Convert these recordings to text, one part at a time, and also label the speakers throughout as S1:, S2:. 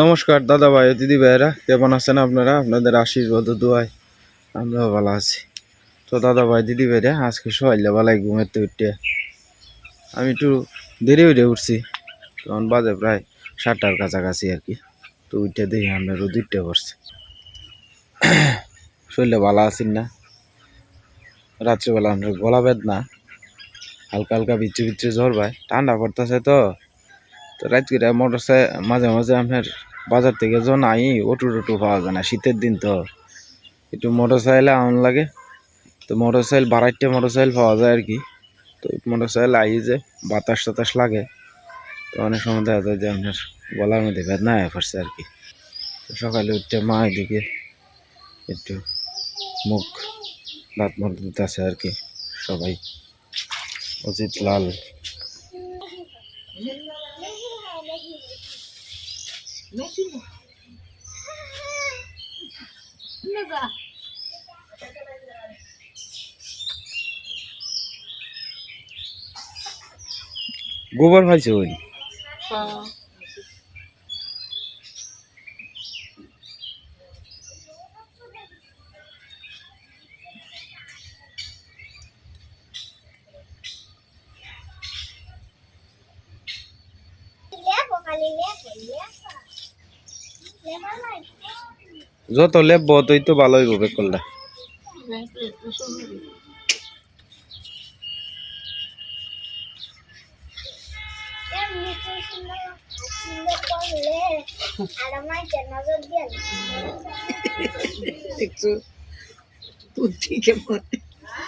S1: নমস্কার দাদা ভাই দিদি ভাইয়েরা কেমন আছেন আপনারা? আপনাদের আশীর্বাদ ও দোয়ায় আমরাও ভালো আছি। তো দাদা ভাই দিদি ভাইরা আজকে সকালে বেলায় ঘুমেতে উঠতে আমি একটু দেরি উঠে উঠছি তখন বাজে প্রায় সাতটার কাছাকাছি আর কি। তো উঠে দেখি আমরা রোদ উঠতে পড়ছে। শরীরে ভালো আছেন না? রাত্রিবেলা আমরা গলা বেদনা, হালকা হালকা বিচ্ছু বিচ্ছু জ্বর ভাই, ঠান্ডা পড়তেছে তো। তো রাত করে মোটর মাঝে মাঝে আপনার বাজার থেকে যখন আই, অটো টটো পাওয়া যায় না, শীতের দিন তো। একটু মোটর সাইকেলে আউন লাগে। তো মোটর সাইকেল বারাইটে মোটর সাইকেল পাওয়া যায় আর কি। তো মোটর সাইকেল আই যে বাতাস টাতাস লাগে, তো অনেক সময় দেখা যায় যে আপনার গলার মধ্যে বেদনা হয়ে পড়ছে আর কি। সকালে উঠতে মা এদিকে একটু মুখ, দাঁত মুখ দিতেছে আর কি, সবাই। অজিত লাল। গোবর ভাইছে ওই।
S2: Lepo
S1: যত লেব ততই তো ভালো হইব বেকলটা
S2: করলে নজর
S3: দেখছ বুদ্ধি কেমন
S2: হ্যাঁ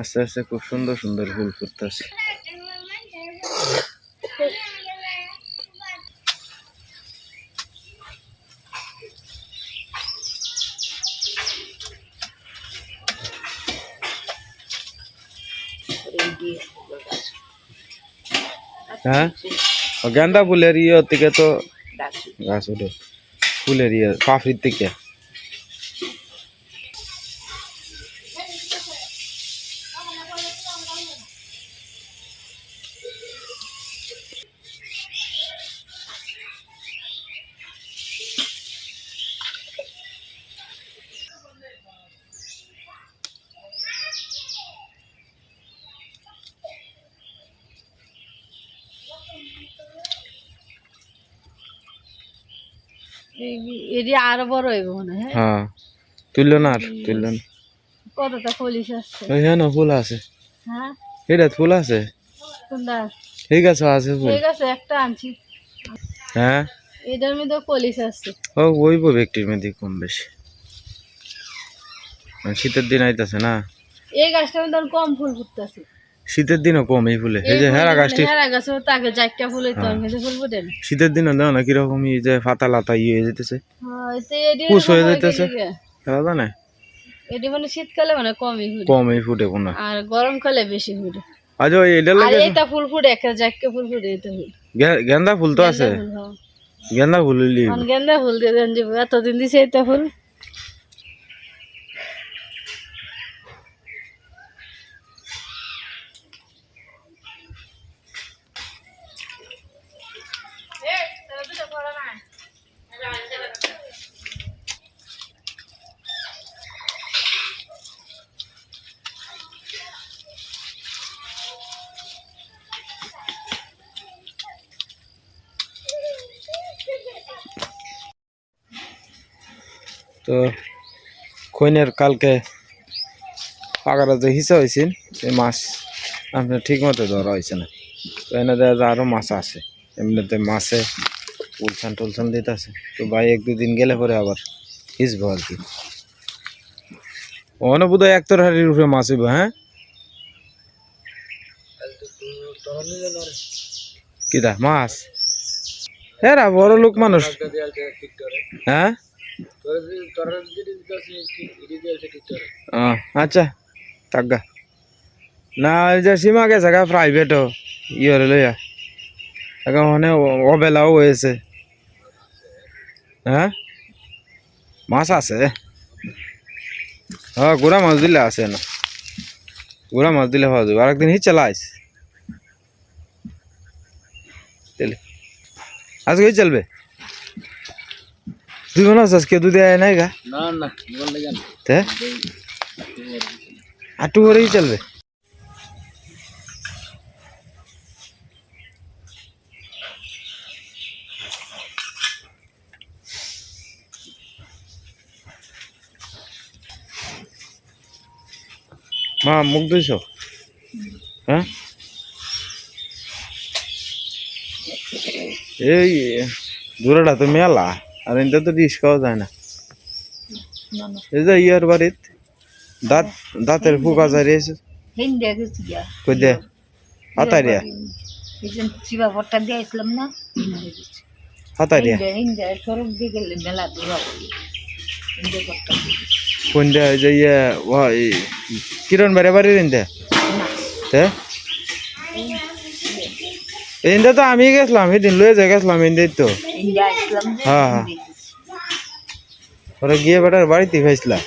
S1: আস্তে আস্তে খুব সুন্দর সুন্দর ফুল ফুটতেছে। হ্যাঁ? ও গেন্দা ফুলের ইয়ে থেকে তো গাছ। ওঠে ফুলের ইয়ে পাফড়ির থেকে।
S3: আরও বড় হইব মনে হয়।
S1: হ্যাঁ। তুললো না আর তুললো না।
S3: কতটা পুলিশ আসছে?
S1: ওই হ্যাঁ না ফুল আছে।
S3: হ্যাঁ?
S1: এটা ফুল আছে?
S3: সুন্দর
S1: ঠিক আছে আছে ফুল।
S3: ঠিক আছে একটা আনছি।
S1: হ্যাঁ?
S3: এটার মধ্যে পুলিশ আসছে।
S1: ও ওইব ব্যক্তির মধ্যে কম বেশি। মানে শীতের দিন আইতাছে না?
S3: এই গাছটার মধ্যে কম ফুল ফুটতেছে।
S1: শীতের দিনও কম এই ফুলে। এই যে হেরা গাছটি।
S3: হেরা ফুটে
S1: শীতের দিনও দেখো না কীরকম এই যে পাতা লাতা ইয়ে হয়ে যেতেছে।
S3: হ্যাঁ, এটি
S1: পুষ হয়ে।
S3: গেলে গে।
S1: জানে
S3: এটি মানে শীতকালে মানে কমই ফুটে।
S1: কম এই ফুটে কোনো
S3: আর গরমকালে বেশি ফুটে।
S1: আজ ওই
S3: আর
S1: লাগে
S3: ফুল ফুটে একটা ফুল ফুটে ফুল।
S1: গেন্দা ফুল তো আছে?
S3: হ্যাঁ।
S1: গেন্দা ফুল
S3: গেন্দা ফুল দিয়ে দেন যে এতদিন দিছে এইটা ফুল।
S1: তো খৈনের কালকে পাকারা যে হিসা হয়েছিল সেই মাছ আপনার ঠিক মতো ধরা হয়েছে না। তো এনে দেখা আরও মাছ আছে, এমনিতে মাছে উলসান টুলসান দিতেছে। তো ভাই এক দুদিন গেলে পরে আবার হিসবো আর কি। ওখানে বোধ হয় একতর হাড়ির উপরে মাছ হইব হ্যাঁ? কিদা মাছ? হ্যাঁ বড় লোক মানুষ। হ্যাঁ? আচ্ছা থাকগা না ওই যে সীমা গেছে গা প্রাইভেটও ইয়ে লইয়া। এখন মানে অবেলাও হয়েছে। হ্যাঁ? মাছ আছে। হ্যাঁ গুড়া মাছ দিলে আছে না। গুড়া মাছ দিলে পাওয়া যাবে। আরেকদিন হি চালাইস। আজকে চলবে? তুই মনে আছিস কেউ দুধ দেয় নাই গা
S4: না না বললে কেন
S1: তে আটু করেই চলবে মা মুখ ধুইছ হ্যাঁ এই দূরটা তো মেলা আর এটা তো রিস্কাও যায় না। এই যে ইয়ার বাড়িত দাঁত দাঁতের পোকা জারিয়েছে
S5: হিন্দে গেছি গিয়া।
S1: কই দে? হাতারিয়া
S5: শিবা ভট্টা না
S1: হাতারিয়া
S5: দিয়ে গেলে মেলা দূর হবে।
S1: কোন দে যে ইয়ে কিরণ বাড়ি বাড়ির ইন্দে তে? ইন্দে তো আমি গেছিলাম সেদিন লয়ে যাই গেছিলাম এদিন তো। হ্যাঁ, হ্যাঁ। ওরা গিয়ে বেটার বাড়িতে খাইছিলাম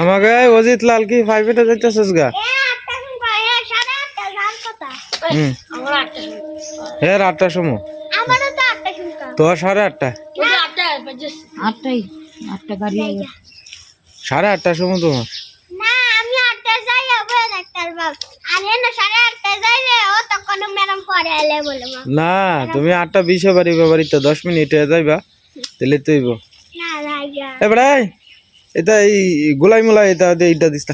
S1: আমাকে অজিত লাল কি ফাইভেটা যাইতেছিস গা?
S2: আটটা আটটা
S3: আটটা
S1: হ্যাঁ আটটার সময়
S2: আমারও তো আটটা
S1: সাড়ে আটটা?
S3: আটটা
S5: আটটা
S1: সাড়ে আটটার সময় তোমার?
S2: না আটটা আটটা
S1: তুমি আটটা বিশে বাড়ি বাড়ি তো দশ মিনিট হয়ে যাইবা তাহলে তুইব। এবারে এটা এই গোলাই মোলাই এটা দে এইটা দিস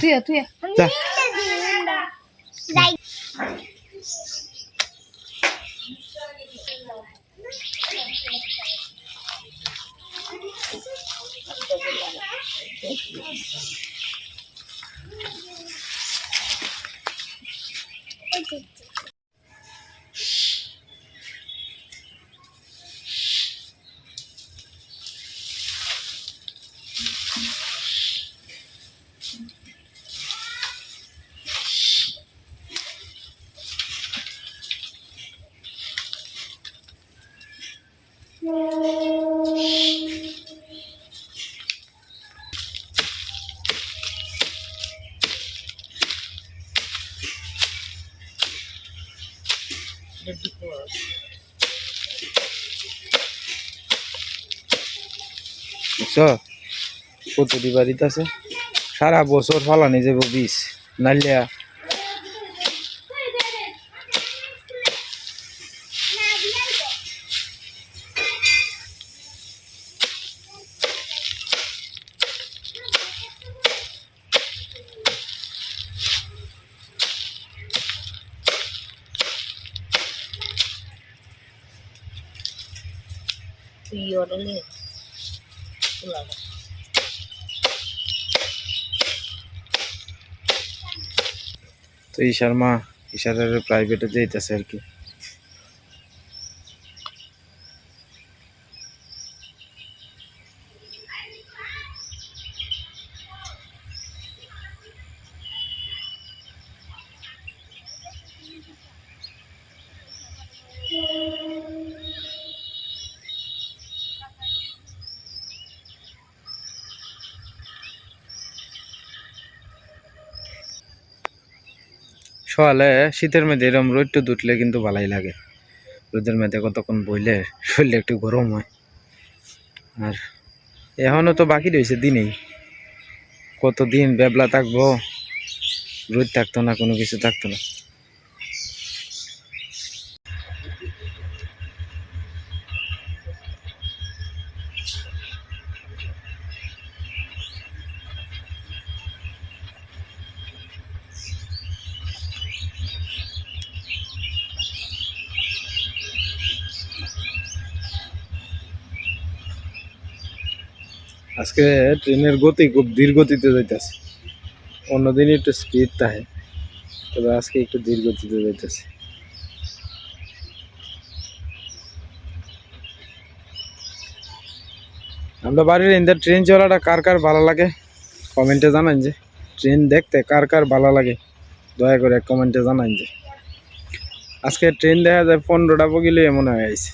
S1: বুঝছ? কতটি বাড়িতে আছে। সারা বছর ফলানি যাব বীজ। নালিয়া তো ঈশার মা ঈশারের প্রাইভেটে যেতেছে আর কি। সকালে শীতের মধ্যে এরকম রোদটু দুটলে কিন্তু ভালোই লাগে। রোদের মধ্যে কতক্ষণ বইলে শরীরে একটু গরম হয়। আর এখনও তো বাকি রয়েছে দিনেই। কতদিন বেবলা থাকব, রোদ থাকতো না, কোনো কিছু থাকতো না। আজকে ট্রেনের গতি খুব ধীর গতিতে যাইতেছে। অন্যদিন একটু স্পিড থাকে তবে আজকে একটু ধীর গতিতে যেতেছে আমরা বাড়ির ইন্দার ট্রেন চলাটা কার কার ভালো লাগে? কমেন্টে জানান যে। ট্রেন দেখতে কার কার ভালো লাগে? দয়া করে কমেন্টে জানান যে। আজকে ট্রেন দেখা যায় পনেরোটা বগিলে মনে হয় আইছে।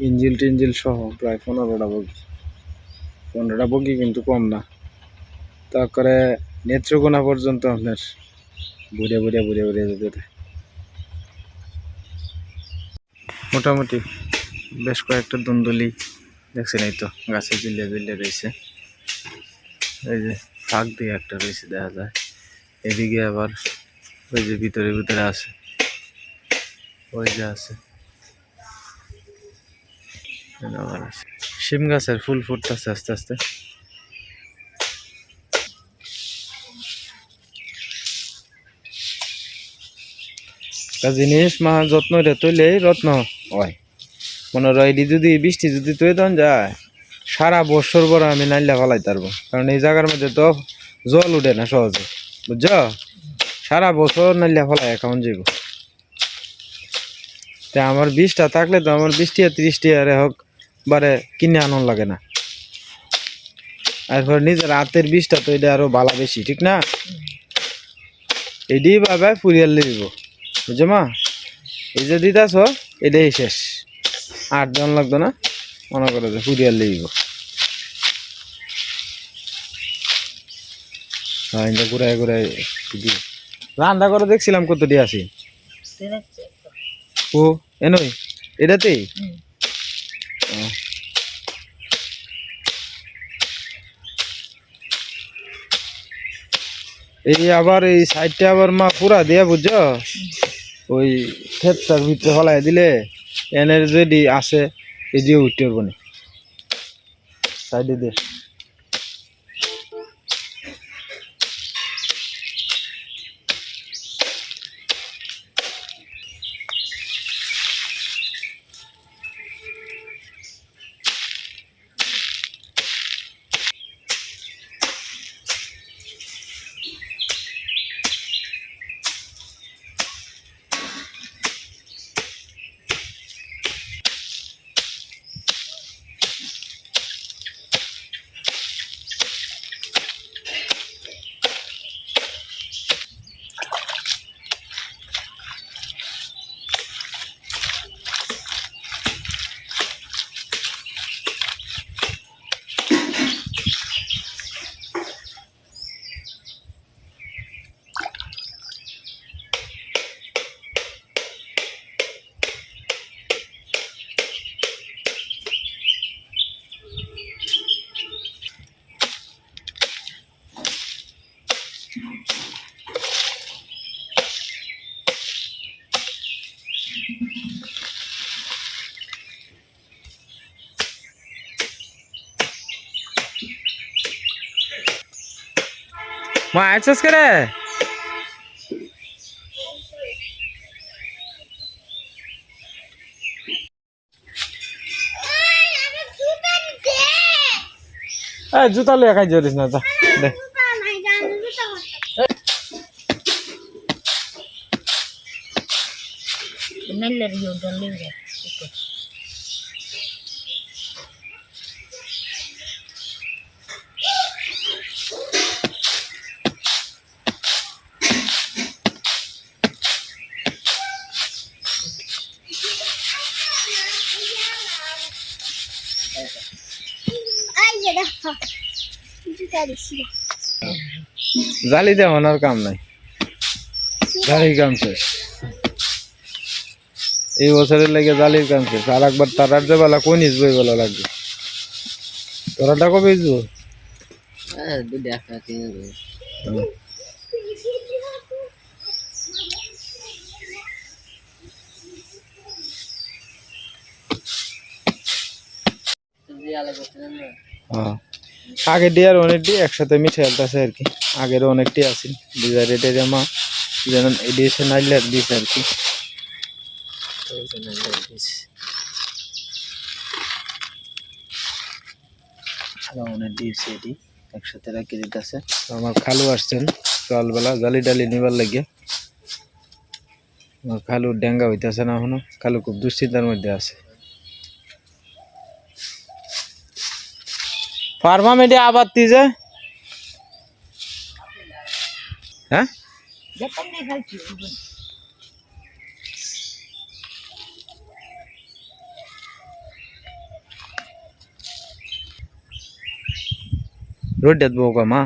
S1: ইঞ্জিল টিঞ্জিল সহ প্রায় পনেরোটা বগি পনেরোটা বগি কিন্তু কম না। তারপরে নেত্রকোনা পর্যন্ত আপনার বুড়ে বুড়ে বুড়ে বুড়ে যেতে। মোটামুটি বেশ কয়েকটা দুন্দুলি দেখছেন এই তো, গাছে জিলে জিলে রয়েছে। এই যে ফাঁক দিয়ে একটা রয়েছে দেখা যায়। এদিকে আবার ওই যে ভিতরে ভিতরে আছে। ওই যে আছে। আবার আছে। শিম গাছের ফুল ফুটতেছে আস্তে আস্তে। জিনিস মা যত্ন রে তৈলে রত্ন। হয় মনে হয় যদি বৃষ্টি যদি তৈ দেন যায় সারা বছর পর আমি নাইলা ফেলাই পারব। কারণ এই জায়গার মধ্যে তো জল উঠে না সহজে। বুঝছ? সারা বছর নাইলা ফেলাই এখন যাইব তা আমার বীজটা থাকলে তো আমার বৃষ্টি আর ত্রিশটি আরে হোক বারে কিনে আনন্দ লাগে না। এরপর নিজের হাতের বীজটা তো এটা আরও বালা বেশি ঠিক না? এটি বাবা ফুরিয়াল দিব বুঝছ মা? এই যে দিতাছ এটাই শেষ। আট জন লাগতো না? মনে করো যে ফুরিয়াল দিব। এটা ঘুরাই ঘুরাই রান্না করে দেখছিলাম কতটি আছি?
S5: দেখছে
S1: ও এনই এটাতেই। এই আবার এই সাইডটা আবার মা পুরা দিয়া বুঝছ? ওই ক্ষেতটার ভিতরে হলাই দিলে এনের যদি আসে, এই দিয়ে উঠতে পারব না। সাইডে দিয়ে। মা আইসস করে
S2: আরে জুতা দে
S1: এই জুতা লিয়ে খাই জরিস না যা দে
S2: জুতা নাই জান জুতা করতে
S5: নেলের ইয়ে ডলে
S2: এই যে দেখো জুতা দিছি
S1: জালি দিয়ে আর কাম নাই। জালির কাম শেষ। এই বছরের লেগে জালির কাম শেষ। আর একবার তারার যে বেলা কোন ইসবো এই বেলা লাগবে? তোরাটা কবে ইসবো হুম। হ্যাঁ আগে ডিয়ার অনেকটি একসাথে মিশে আলতাছে আর কি। আগের অনেকটি আছে। দুইটা রেটের মা যেন এটি এসে নাইলে দিছে আর কি। আরও অনেক দিয়েছে এটি একসাথে রাখি দিতেছে। আমার খালু আসছেন সকালবেলা জালি টালি নিবার লাগিয়ে আমার খালুর ডেঙ্গা হইতেছে না এখনও। খালু খুব দুশ্চিন্তার মধ্যে আছে। ফার্মা মেডে আবার যে হ্যাঁ
S5: যখন দেখাচ্ছি
S1: रोड्यात भाऊ का मा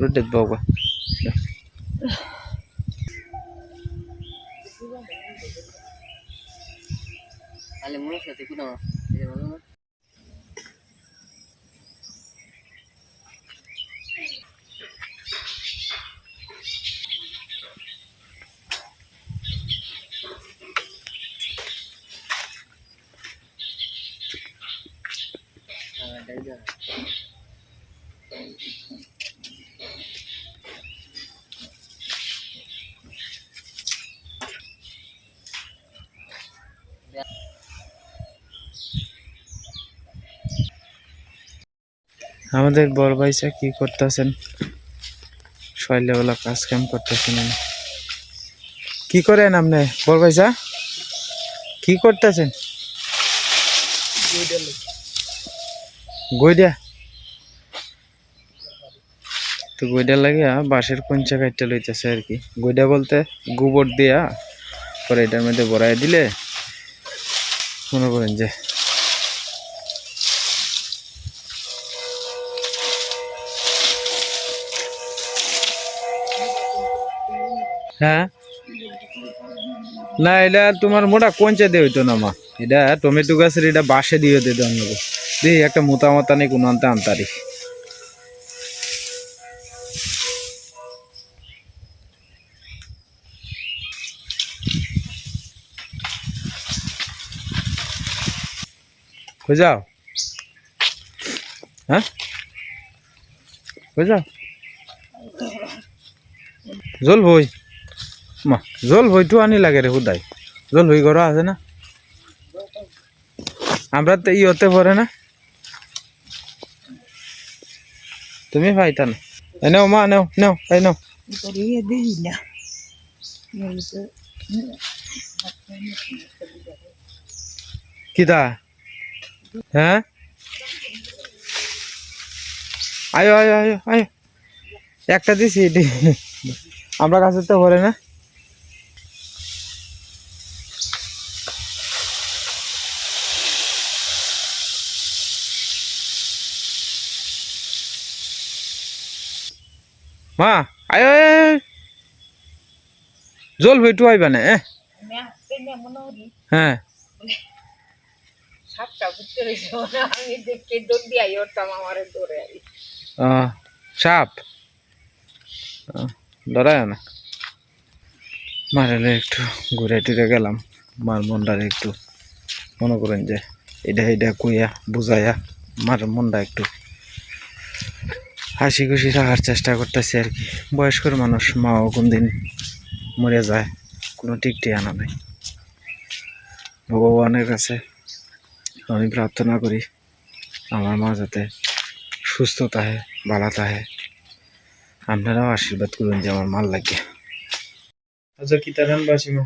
S1: रोड्यात भाऊ का আমাদের বড় ভাইসা কি করতেছেন? সকালবেলা কাজ কাম করতেছেন। কি করেন আপনি, বড় ভাইসা কি করতেছেন? গইডা। তো গইডা লাগে বাঁশের কঞ্চা কাটতে লইতেছে আর কি। গইডা বলতে গোবর দিয়া, পরে এটার মধ্যে ভরাই দিলে, মনে করেন যে হ্যাঁ? না, এটা তোমার মোটা কঞ্চা দিয়ে হইতো না মা। এটা টমেটো গাছের এটা বাসে দিয়ে দিতে অন্যকে দিই, একটা মোটা মোতা নেই কোনো আনতে আনতারি। যাও। হ্যাঁ? যাও। জল ভই জল ভইটো আনি লাগে রে হুদাই। জল ভই ঘর আছে না? আমরা তো ইয়তে পড়ে না? তুমি পাইতা না? এ নেও মা, নেও নেও এই নেও। কিতা? হ্যাঁ আয়ো আয়ো আয়ো আয়ো। একটা দিছি আমরা কাছে তো ভরে না? মা আয়ো। জল হইটু আইবা না হ্যাঁ।
S5: আই
S1: আহ, সাপ। ডরায় না। মারালে একটু ঘুরে টুরে গেলাম। মার মনটারে একটু মনে করেন যে এটা এটা কইয়া বুঝাইয়া মার মনটা একটু হাসি খুশি থাকার চেষ্টা করতেছি আর কি। বয়স্কর মানুষ মাও কোনদিন মরে যায় কোনো ঠিক ঠিকানা নেই। ভগবানের কাছে আমি প্রার্থনা করি আমার মা যাতে সুস্থ থাকে ভালো থাকে। আপনারাও আশীর্বাদ করুন যে আমার মাল লাগে। আচ্ছা কি তারান বাসি মা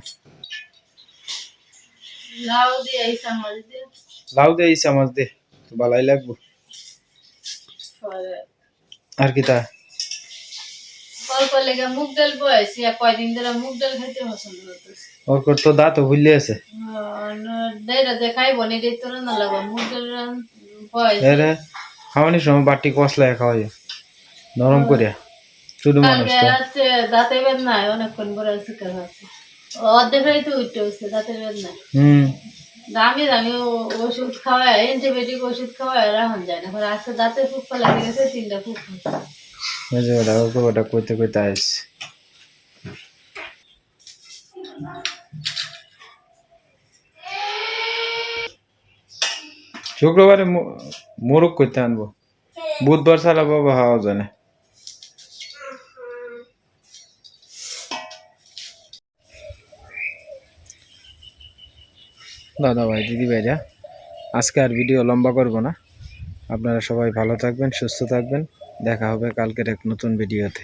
S3: লাউ এই চামচ দিয়ে।
S1: লাউ দে এই চামচ দে তো ভালাই লাগবো। আর কি তা? ওর তো দাঁত আছে। খাওয়ানোর সময় বাটি কষলায় নরম করে শুধু মানুষ
S3: কালকে
S1: তো
S3: রাত্রে দাঁতে অনেকক্ষণ পরে শিকার অর্ধেক তো উঠতে হচ্ছে দাঁতে বেদনায়।
S1: হুম।
S3: দামি দামি ওষুধ খাওয়ায় অ্যান্টিবায়োটিক ওষুধ খাওয়ায় রাখুন যায় না। পরে আজকে দাঁতে ফুটপা লাগে, গেছে তিনটা ফুট
S1: ওই যে ওটা ওকে ওটা কইতে কইতে আসছে শুক্রবারে মোরগ করতে আনব। বুধবার ছাড়া বাবা হাওয়া যায় দাদা ভাই, দিদি ভাইরা, আজকে আর ভিডিও লম্বা করব না। আপনারা সবাই ভালো থাকবেন, সুস্থ থাকবেন। দেখা হবে কালকের এক নতুন ভিডিওতে